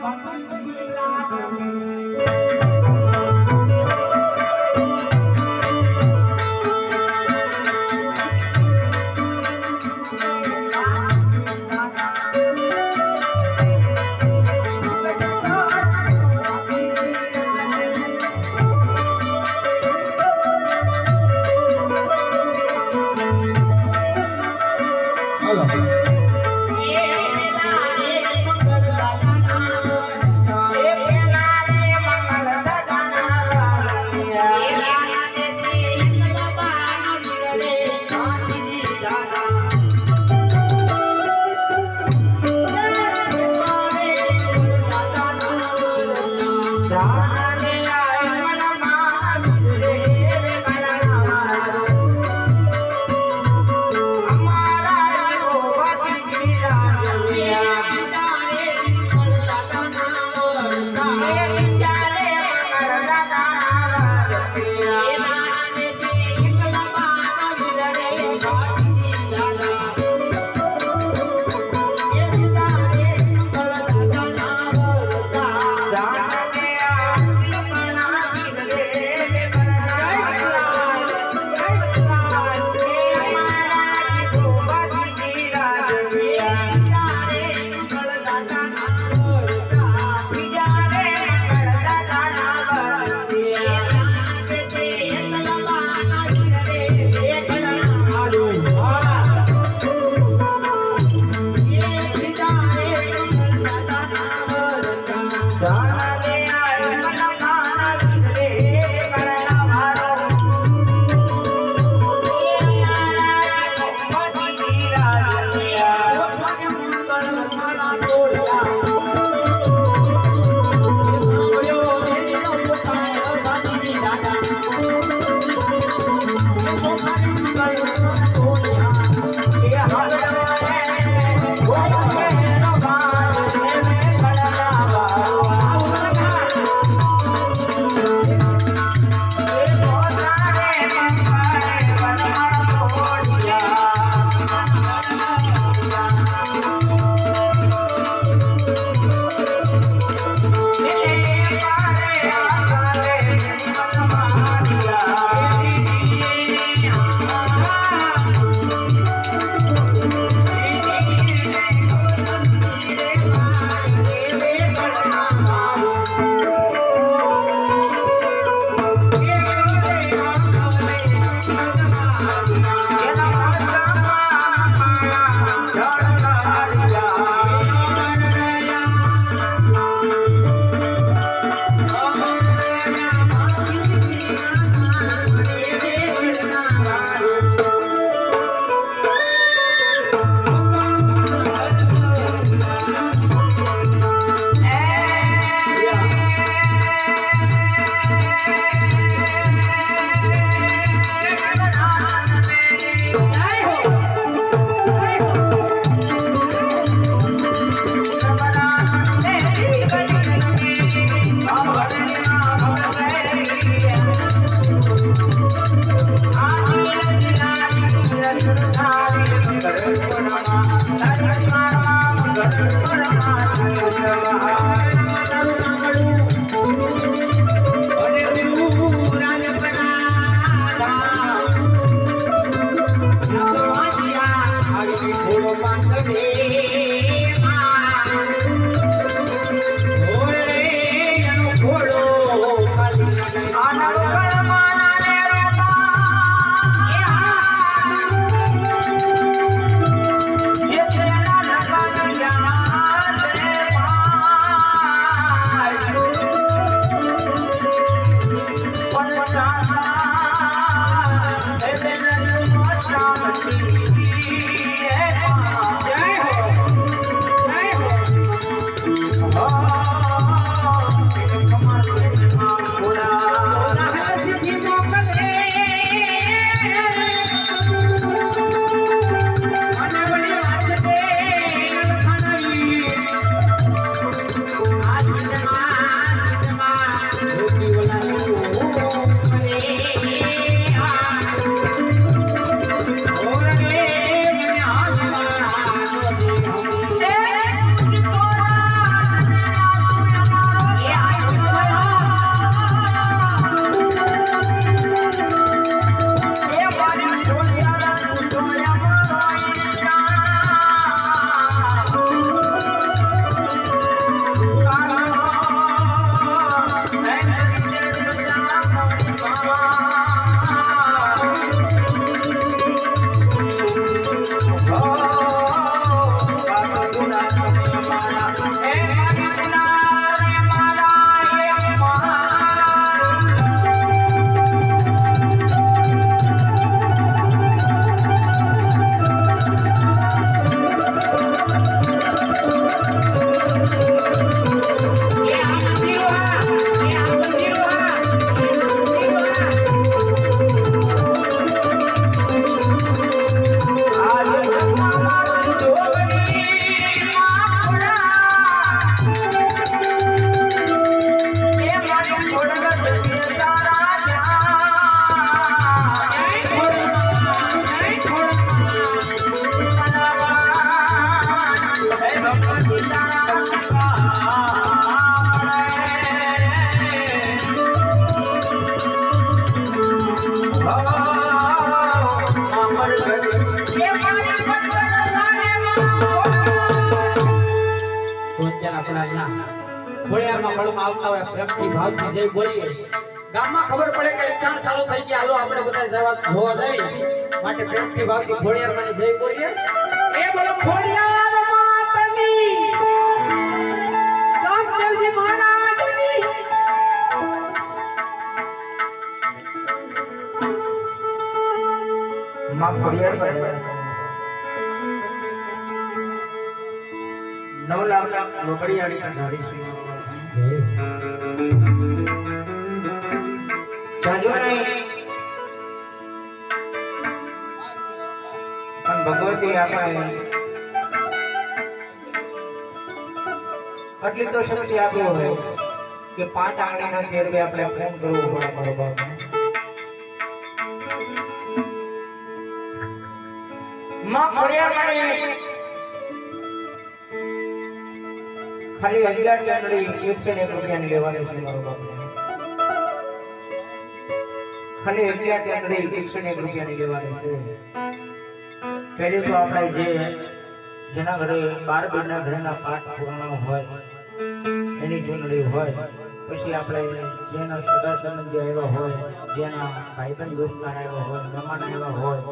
હાલો রে ખોડિયારમાં મળવા આવતા હોય પ્રેમથી ભાવથી જય બોલીએ. ગામમાં ખબર પડે કે ચાણ ચાલુ થઈ ગયા. હાલો આપણે બધા જવા જોવા જઈએ. માટે પ્રેમથી ભાવથી ખોડિયારમાં જય બોલીએ. એ બોલો ખોડિયાર માતની. રામદેવજી મહારાજની. માં ખોડિયાર પાસે નવ લાખ રોકડિયાળી ધારી છે. જાજો પણ ભગવતી આપણે આટલી તો શક્તિ આપ્યો હોય કે પાંચ આંગળીના ફેરવે આપણે પ્રેમ કરવો પડે બરોબરમાં મારી ખાલી અગિયાર ચાંદડી એકસો ને એક રૂપિયાની લેવાની મારો બાપ ખાલી ચાંદડી એકસો ને એક રૂપિયાની લેવાની છે. પહેલી તો આપણે જે જેના ઘરે બાર બેનના ઘરેના પાઠ પૂર્ણ હોય, એની ચૂંટણી હોય, પછી આપણે જેના સગા સંબંધી આવ્યા હોય, જેના ભાઈબંધ દોસ્તાર આવ્યા હોય, મહેમાન આવ્યા હોય